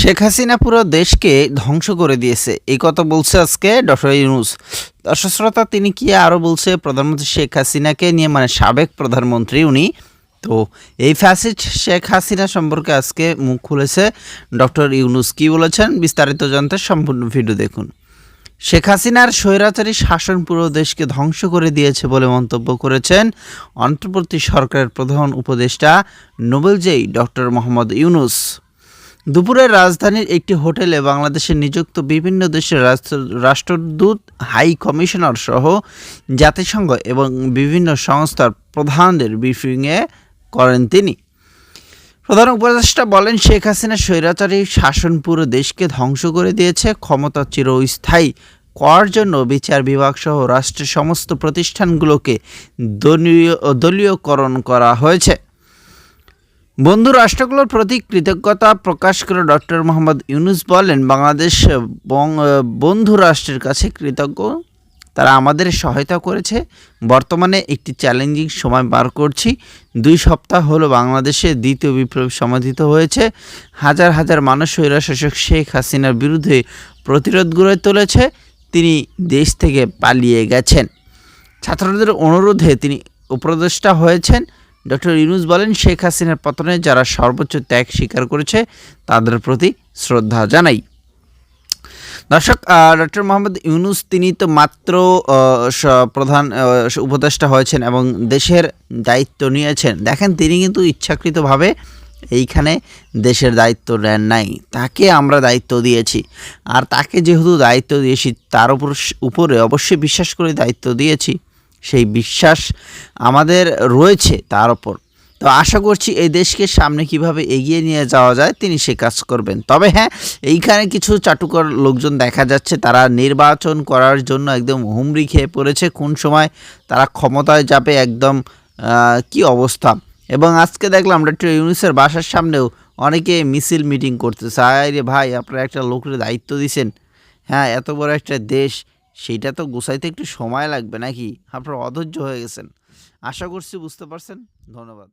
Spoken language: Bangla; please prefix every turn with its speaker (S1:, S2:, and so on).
S1: শেখ হাসিনা পুরো দেশকে ধ্বংস করে দিয়েছে। এই কথা বলছে আজকে ডক্টর ইউনুস। দর্শক শ্রোতা, তিনি কি আরও বলছে? প্রধানমন্ত্রী শেখ হাসিনাকে নিয়ে মানে সাবেক প্রধানমন্ত্রী উনি। তো এই ফ্যাসিড শেখ হাসিনা সম্পর্কে আজকে মুখ খুলেছে ডক্টর ইউনুস। কি বলেছেন? বিস্তারিত জানতে সম্পূর্ণ ভিডিও দেখুন। শেখ হাসিনার স্বৈরাচারী শাসন পুরো দেশকে ধ্বংস করে দিয়েছে বলে মন্তব্য করেছেন অন্তর্বর্তী সরকারের প্রধান উপদেষ্টা নোবেলজয়ী ডক্টর মোহাম্মদ ইউনুস। দুপুরে রাজধানীর একটি হোটেলে বাংলাদেশে নিযুক্ত বিভিন্ন দেশের রাষ্ট্রদূত, হাই কমিশনার সহ জাতিসংঘ এবং বিভিন্ন সংস্থার প্রধানদের ব্রিফিংয়ে করেন তিনি। প্রধান উপদেষ্টা বলেন, শেখ হাসিনা স্বৈরাচারী শাসন পুরো দেশকে ধ্বংস করে দিয়েছে। ক্ষমতা চিরস্থায়ী করার জন্য বিচার বিভাগ সহ রাষ্ট্রের সমস্ত প্রতিষ্ঠানগুলোকে দলীয়, দলীয়করণ করা হয়েছে। বন্ধু, রাষ্ট্রগুলোর প্রতি কৃতজ্ঞতা প্রকাশ করে ডক্টর মোহাম্মদ ইউনুস বলেন, বাংলাদেশ বন্ধু রাষ্ট্রের কাছে কৃতজ্ঞ। তারা আমাদের সহায়তা করেছে। বর্তমানে একটি চ্যালেঞ্জিং সময় বার করছি। দুই সপ্তাহ হলো বাংলাদেশে দ্বিতীয় বিপ্লব সমাধিত হয়েছে। হাজার হাজার মানুষ স্বৈরাশাসক শেখ হাসিনার বিরুদ্ধে প্রতিরোধ গড়ে তুলেছে। তিনি দেশ থেকে পালিয়ে গেছেন। ছাত্রদের অনুরোধে তিনি উপদেষ্টা হয়েছেন। ডক্টর ইউনুস বলেন, শেখ হাসিনার পতনে যারা সর্বোচ্চ ত্যাগ স্বীকার করেছে, তাদের প্রতি শ্রদ্ধা জানাই। দর্শক ডক্টর মোহাম্মদ ইউনুস, তিনি তো মাত্র প্রধান উপদেষ্টা হয়েছেন এবং দেশের দায়িত্ব নিয়েছেন। দেখেন, তিনি কিন্তু ইচ্ছাকৃতভাবে এইখানে দেশের দায়িত্ব নেন নাই। তাকে আমরা দায়িত্ব দিয়েছি। আর তাকে যেহেতু দায়িত্ব দিয়েছি, তার উপর উপরে অবশ্যই বিশ্বাস করে দায়িত্ব দিয়েছি। সেই বিশ্বাস আমাদের রয়েছে তার ওপর তো আশা করছি এই দেশকে সামনে কীভাবে এগিয়ে নিয়ে যাওয়া যায় তিনি সে কাজ করবেন। তবে হ্যাঁ এইখানে কিছু চাটুকর লোকজন দেখা যাচ্ছে, তারা নির্বাচন করার জন্য একদম হুমড়ি খেয়ে পড়েছে, কোন সময় তারা ক্ষমতায় যাবে একদম কি অবস্থা। এবং আজকে দেখলাম ডক্টর ইউনুসের বাসার সামনেও অনেকে মিছিল মিটিং করতেছে। আরে ভাই, আপনারা একটা লোকের দায়িত্ব দিছেন। হ্যাঁ এত বড় একটা দেশ সেইটা তো গোছাইতে একটু সময় লাগবে নাকি? আপনারা অধৈর্য হয়ে গেছেন। আশা করছি বুঝতে পারছেন। ধন্যবাদ।